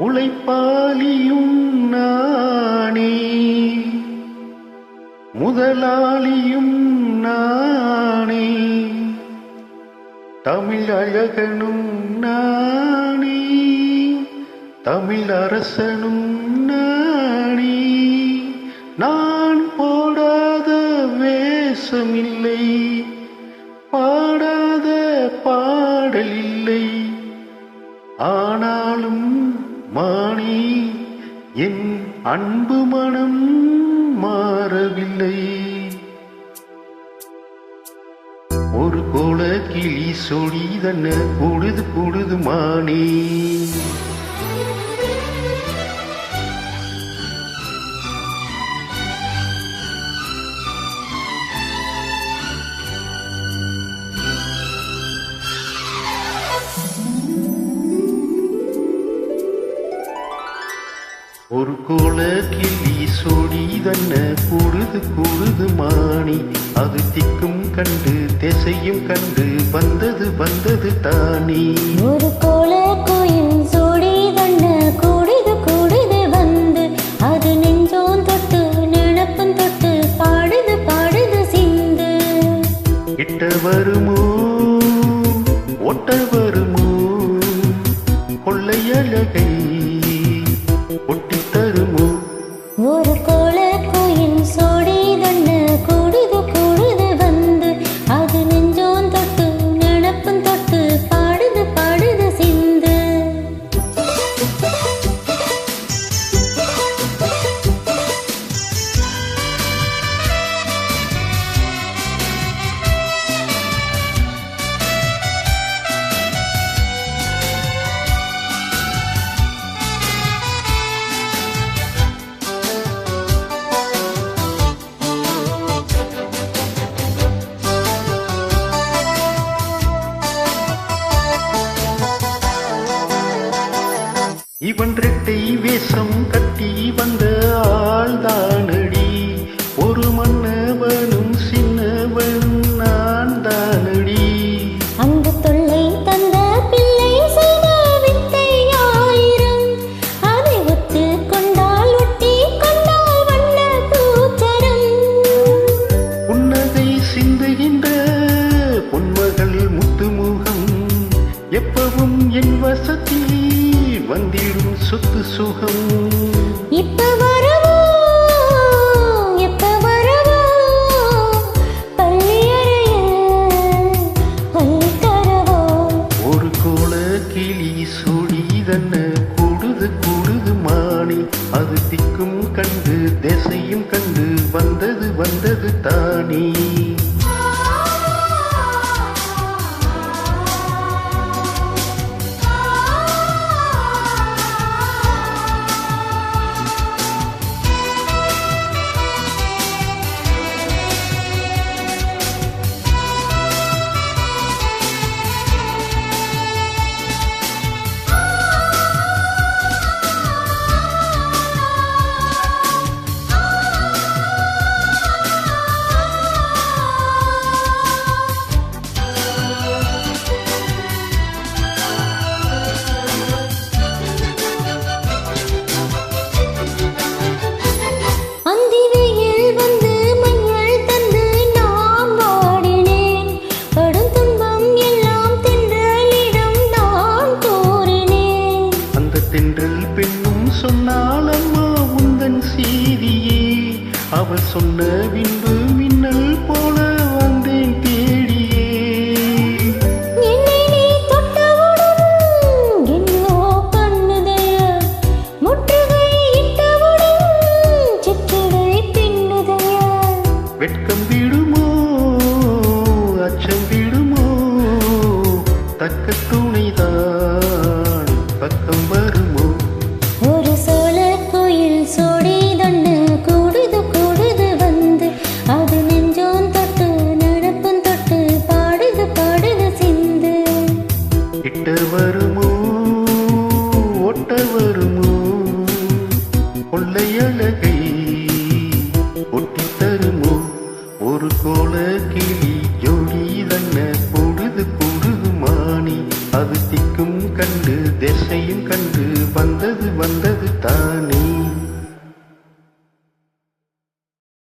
உழைப்பாளியும் நானே. முதலாளியும் நானே. தமிழ் அழகனும் நானே. தமிழ் அரசனும் நானே. நான் போடாத வேஷமில்லை. பாடாத பாடலில்லை. ஆனாலும் மாணி என் அன்பு மனம் மாறவில்லை. ஒரு கோல கிளி சொடி தன்ன கூடுது கூடுது மாணி. ஒரு கோல கிளி சொடி தன்ன கூடுது கூடுது மாணி. அது திக்கும் கண்டு திசையும் கண்டு வந்தது வந்தது தானே. ஒரு கோல கோயில் சோடி தண்ண கூடுது கூடுது வந்து. அது நெஞ்சோன் தொட்டு நினப்பும் தொட்டு பாடுது பாடுது சிந்து. இட்ட வருமோ? ஒட்ட வருமோ? கொள்ளையழகை இவன் ரெட்டை வேஷம் கட்டி வந்த ஆள்தானடி. ஒரு மன்னவனும் சின்னவனும் நான் தானடி அந்த தொல்லை தந்த பிள்ளை செய்த வித்தை ஆயிரம். அதை ஒத்து கொண்டால் ஒட்டி கொண்டால் வண்ண பூச்சரம் புன்னகை சிந்துகின்ற பொன்மகள் முத்துமுகம் எப்பவும் என் வசத்தில் வந்திடும் சொத்து சுகம். இப்ப வரவோ எப்ப வரவோ பள்ளி அறையில் பள்ளி தரவோ ஒரு கோல கிளி சொடி தன்ன கூடுது கூடுது மாணி அது திக்கும் கண்டு திசையும் கண்டு வந்தது வந்தது தானே. அவள் சொன்ன பின்பு மின்னல் போல வந்தேன் தேடியே. வெட்கம் விடுமோ? அச்சம் விடுமோ? தக்க துணைதான். கொள்ளையழகை ஒட்டி தருமோ? ஒரு கோல கிளி ஜோடி தன்ன பொழுது பொழுது மாணி அது திக்கும் கண்டு திசையும் கண்டு வந்தது வந்தது